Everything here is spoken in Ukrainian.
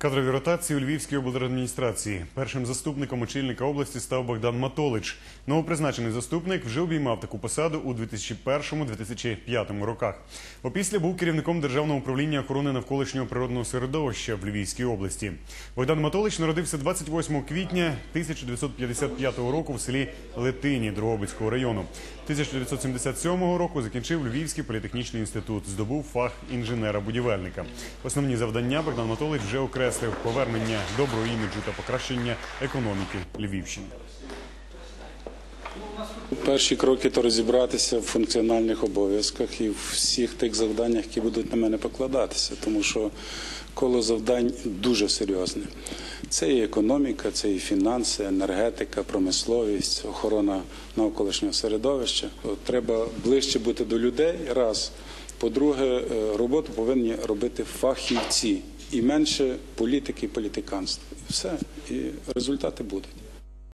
Кадрові ротації у Львівській облдержадміністрації. Першим заступником очільника області став Богдан Матолич. Новопризначений заступник вже обіймав таку посаду у 2001-2005 роках. Опісля був керівником Державного управління охорони навколишнього природного середовища в Львівській області. Богдан Матолич народився 28 квітня 1955 року в селі Летині Дрогобицького району. 1977 року закінчив Львівський політехнічний інститут, здобув фах інженера-будівельника. Основні завдання Богдан Анатолійович вже окреслив повернення доброго іміджу та покращення економіки Львівщини. Перші кроки то розібратися в функціональних обов'язках і в всіх тих завданнях, які будуть на мене покладатися, тому що коло завдань дуже серйозне. Це і економіка, це і фінанси, енергетика, промисловість, охорона навколишнього середовища. Треба ближче бути до людей. Раз. По-друге, е, роботу повинні робити фахівці і менше політики і політиканства. І все, і результати будуть.